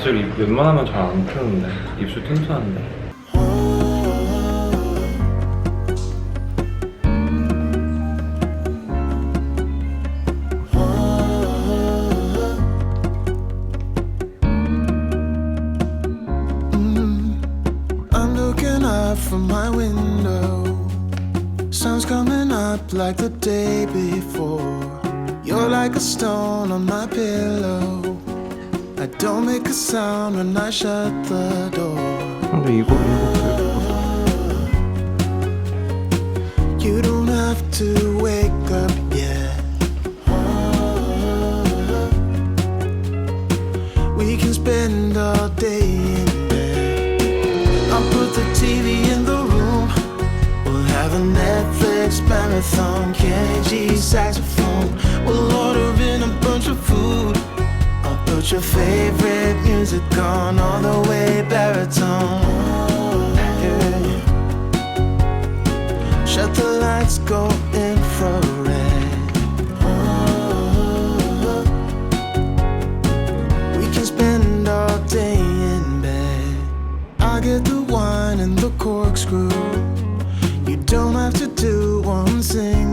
입술 입- 웬만하면 잘안 펴는데. 입술 튼튼한데 근데 이거 이거 You don't have to wake up yet. We can spend all day in bed. I'll put the TV in the room. We'll have a Netflix marathon. Kenny G saxophone. We'll order in a bunch of food. I'll put your favorite music on all the way baritone. Shut the lights, go infrared. We can spend all day in bed. I get the wine and the corkscrew. You don't have to do one thing.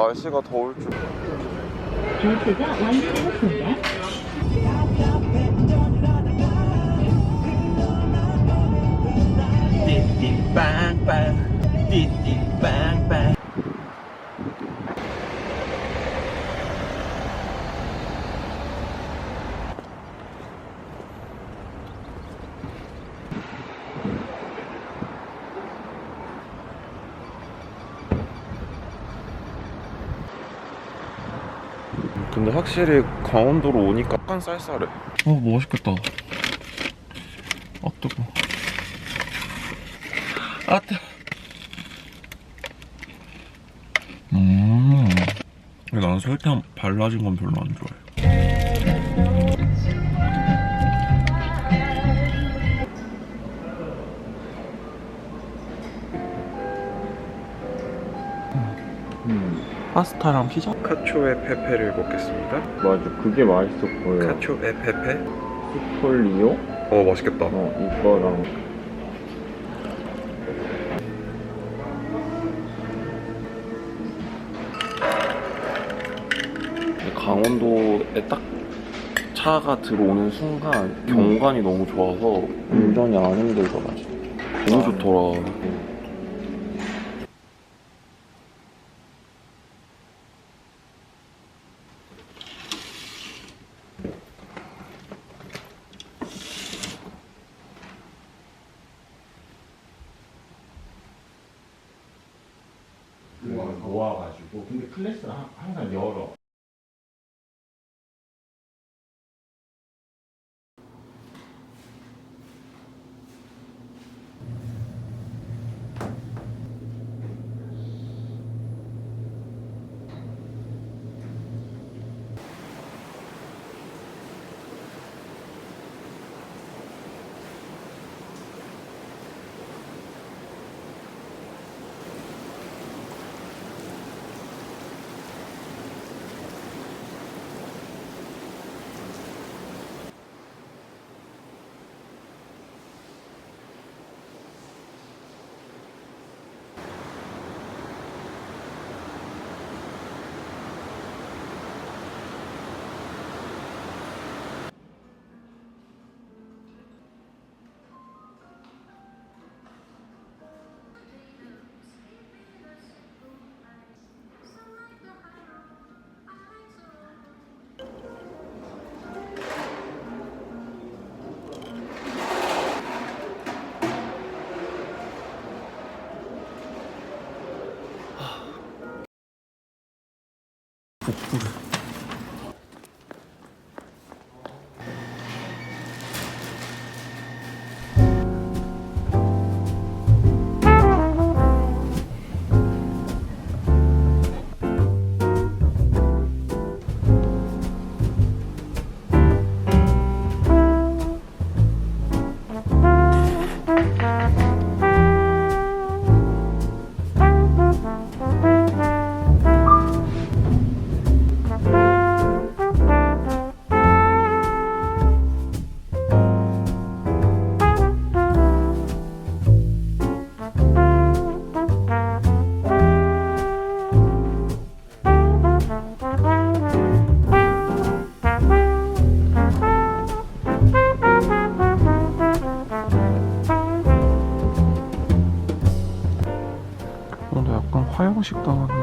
날씨가 더울 줄 조회수가 완료되었습니다. 근데 확실히 강원도로 오니까 약간 쌀쌀해. 어 멋있겠다. 아 뜨거. 아 뜨거 음 나는 설탕 발라진 건 별로 안 좋아해 파스타랑 피자? 카초에 페페를 먹겠습니다 맞아 그게 맛있어 보여 카초에 페페? 폴리오? 어 맛있겠다 어 이거랑 강원도에 딱 차가 들어오는 순간 경관이 너무 좋아서 운전이 안 힘들더라 너무 좋더라 복부를. 번씩 당하는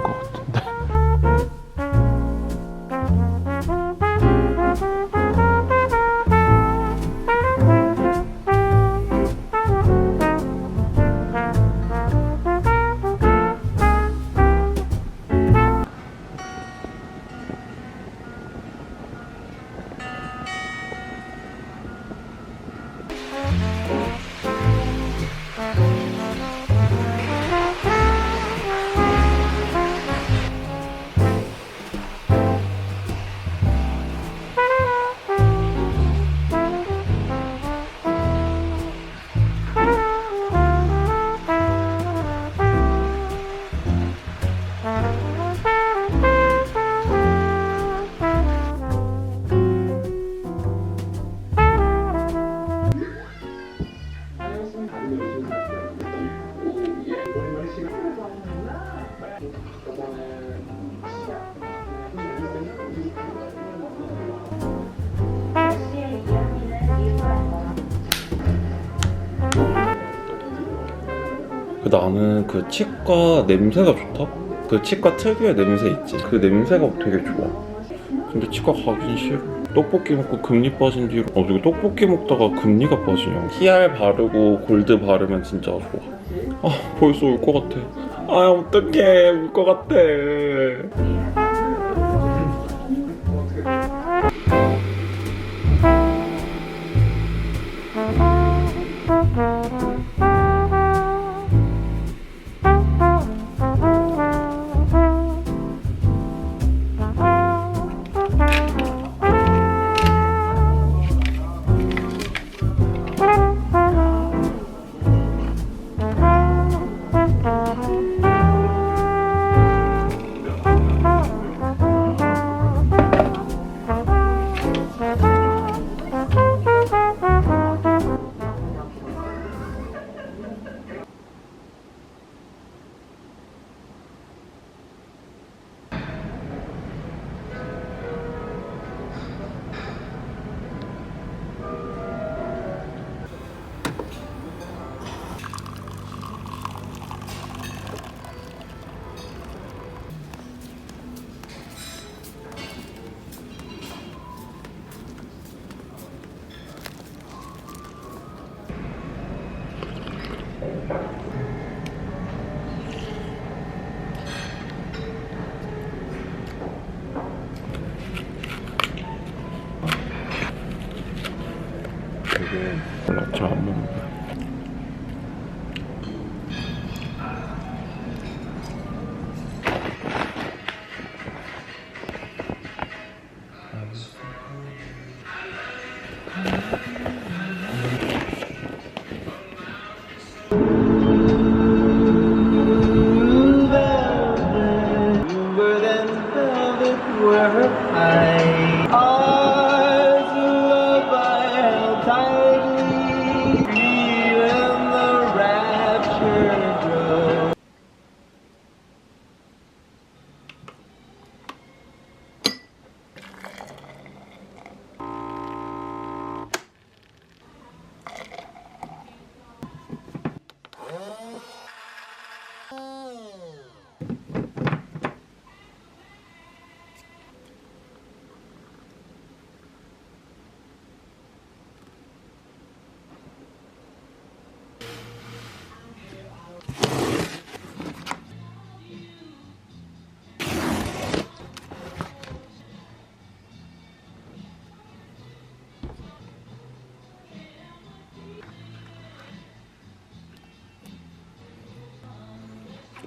그 치과 냄새가 좋다? 그 치과 특유의 냄새 있지? 그 냄새가 되게 좋아. 근데 치과 가긴 싫어. 떡볶이 먹고 금리 빠진 뒤로 어 이거 떡볶이 먹다가 금리가 빠지냐 히알 바르고 골드 바르면 진짜 좋아 아 벌써 울 것 같아 아 어떡해 울 것 같아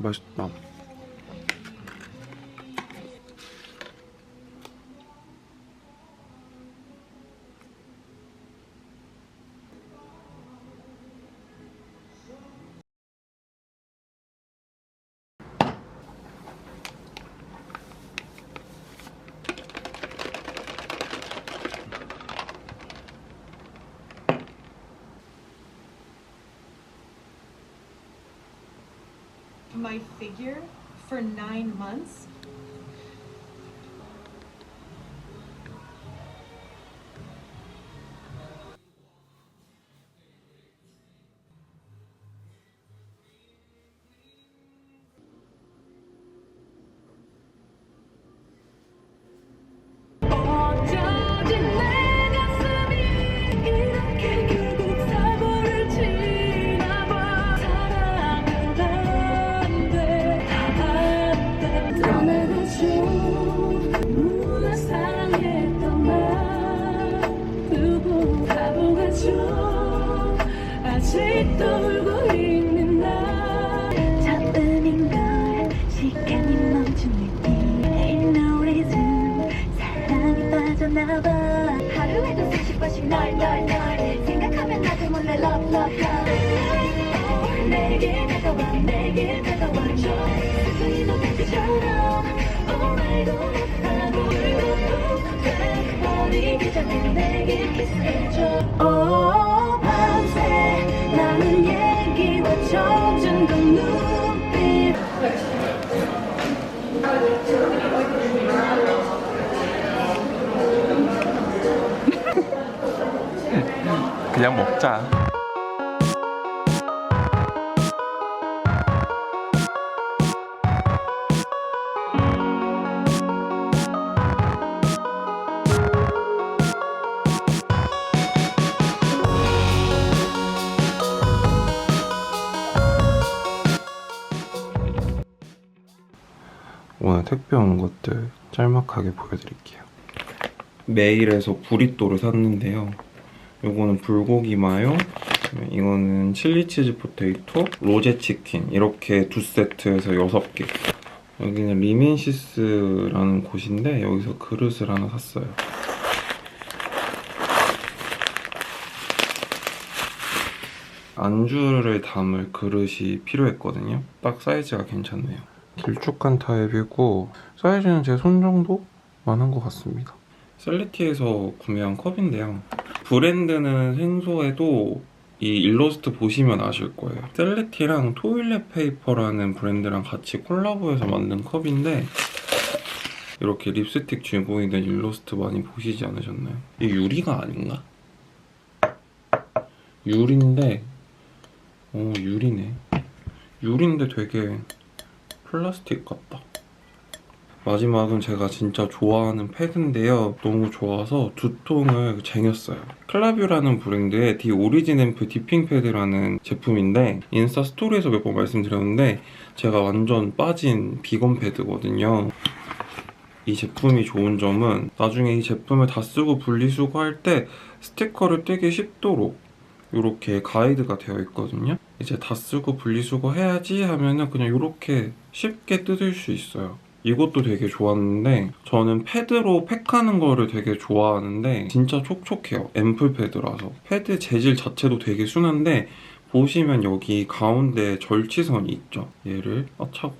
맛있 my figure for nine months. 그냥 먹자. 오늘 택배 온 것들 짤막하게 보여드릴게요. 메일에서 브리또를 샀는데요. 요거는 불고기 마요, 이거는 칠리치즈 포테이토, 로제 치킨 이렇게 두 세트에서 여섯 개. 여기는 리민시스라는 곳인데 여기서 그릇을 하나 샀어요. 안주를 담을 그릇이 필요했거든요. 딱 사이즈가 괜찮네요. 길쭉한 타입이고 사이즈는 제 손 정도만 한 것 같습니다. 셀리티에서 구매한 컵인데요. 브랜드는 생소해도 이 일러스트 보시면 아실 거예요. 셀리티랑 토일렛 페이퍼라는 브랜드랑 같이 콜라보해서 만든 컵인데 이렇게 립스틱 주인공이 된 일러스트 많이 보시지 않으셨나요? 이게 유리가 아닌가? 유리인데 어 유리네. 유리인데 되게 플라스틱 같다. 마지막은 제가 진짜 좋아하는 패드인데요. 너무 좋아서 두 통을 쟁였어요. 클라뷰라는 브랜드의 디 오리진 앰프 디핑 패드라는 제품인데 인스타 스토리에서 몇 번 말씀드렸는데 제가 완전 빠진 비건 패드거든요. 이 제품이 좋은 점은 나중에 이 제품을 다 쓰고 분리수거할 때 스티커를 떼기 쉽도록 이렇게 가이드가 되어 있거든요. 이제 다 쓰고 분리수거 해야지 하면은 그냥 이렇게 쉽게 뜯을 수 있어요. 이것도 되게 좋았는데 저는 패드로 팩하는 거를 되게 좋아하는데 진짜 촉촉해요. 앰플 패드라서 패드 재질 자체도 되게 순한데 보시면 여기 가운데 절치선이 있죠. 얘를 아 차고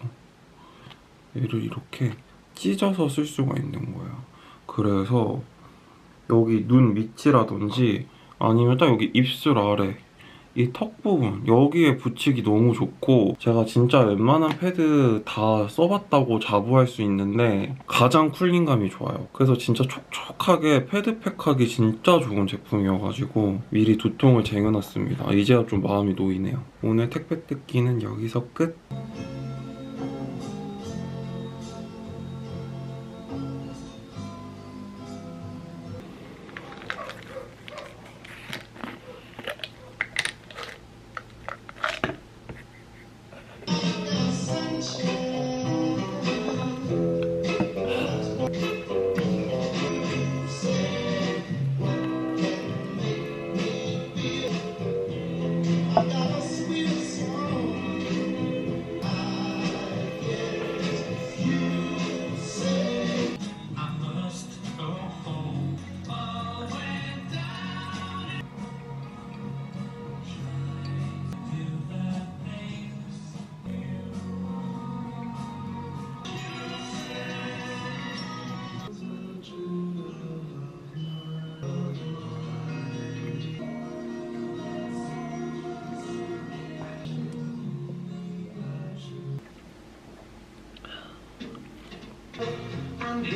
얘를 이렇게 찢어서 쓸 수가 있는 거예요. 그래서 여기 눈 밑이라든지 아니면 딱 여기 입술 아래 이 턱 부분 여기에 붙이기 너무 좋고 제가 진짜 웬만한 패드 다 써봤다고 자부할 수 있는데 가장 쿨링감이 좋아요. 그래서 진짜 촉촉하게 패드팩하기 진짜 좋은 제품이어가지고 미리 두 통을 쟁여놨습니다. 이제야 좀 마음이 놓이네요. 오늘 택배 뜯기는 여기서 끝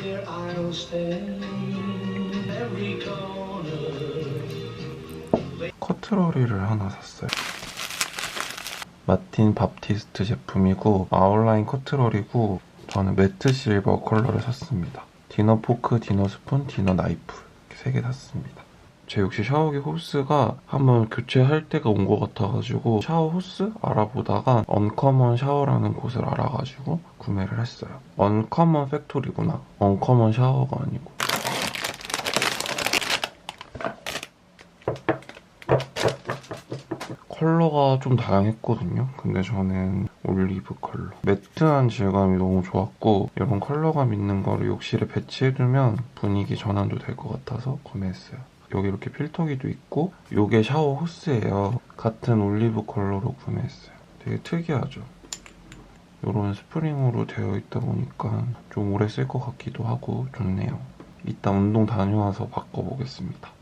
here I'll stay every corner. 커트러리를 하나 샀어요. 마틴 밥티스트 제품이고 아웃라인 커트러리고 저는 매트 실버 컬러를 샀습니다. 디너 포크, 디너 스푼, 디너 나이프 이렇게 세 개 샀습니다. 제 역시 샤워기 호스가 한번 교체할 때가 온 것 같아가지고 샤워 호스 알아보다가 언커먼 샤워라는 곳을 알아가지고 구매를 했어요. 언커먼 팩토리구나. 언커먼 샤워가 아니고. 컬러가 좀 다양했거든요. 근데 저는 올리브 컬러. 매트한 질감이 너무 좋았고 이런 컬러감 있는 거를 욕실에 배치해두면 분위기 전환도 될 것 같아서 구매했어요. 여기 이렇게 필터기도 있고 이게 샤워 호스예요. 같은 올리브 컬러로 구매했어요. 되게 특이하죠? 이런 스프링으로 되어 있다 보니까 좀 오래 쓸 것 같기도 하고 좋네요. 이따 운동 다녀와서 바꿔보겠습니다.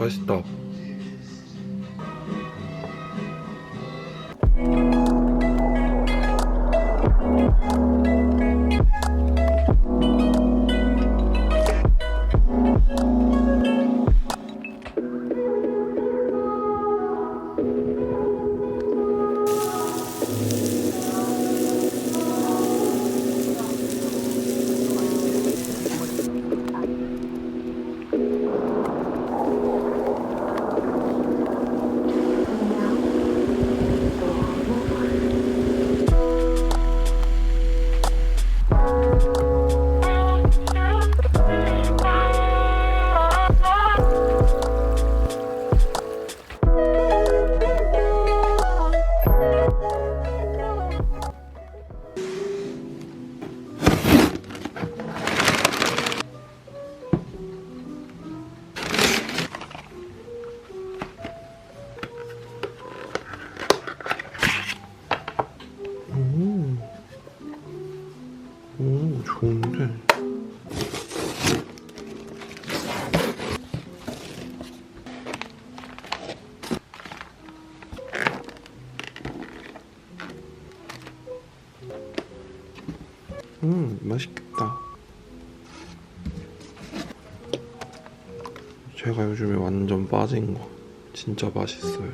음, 맛 음, 맛있겠다. 제가 요즘에 완전 빠진 거. 진짜 맛있어요.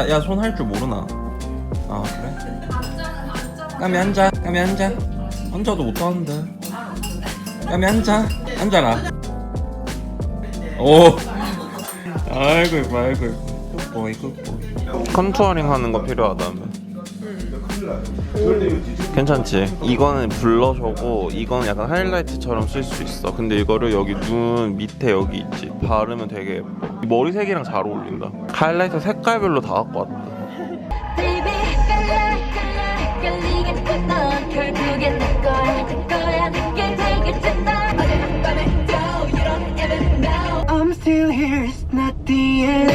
야, 야, 손 할 줄 모르나? 아, 그래? 까미 앉아, 까미 앉아. 앉아도 못하는데. 까미 앉아, 앉아라. 오. 아이고, 이뻐, 아이고, 이뻐. 굿보이, 굿보이. 컨투어링 하는 거 필요하다며. 괜찮지? 이거는 블러셔고 이거는 약간 하이라이트처럼 쓸 수 있어 근데 이거를 여기 눈 밑에 여기 있지 바르면 되게 예뻐 머리색이랑 잘 어울린다. 하이라이터 색깔별로 다 갖고 왔다. I'm still here. It's not the end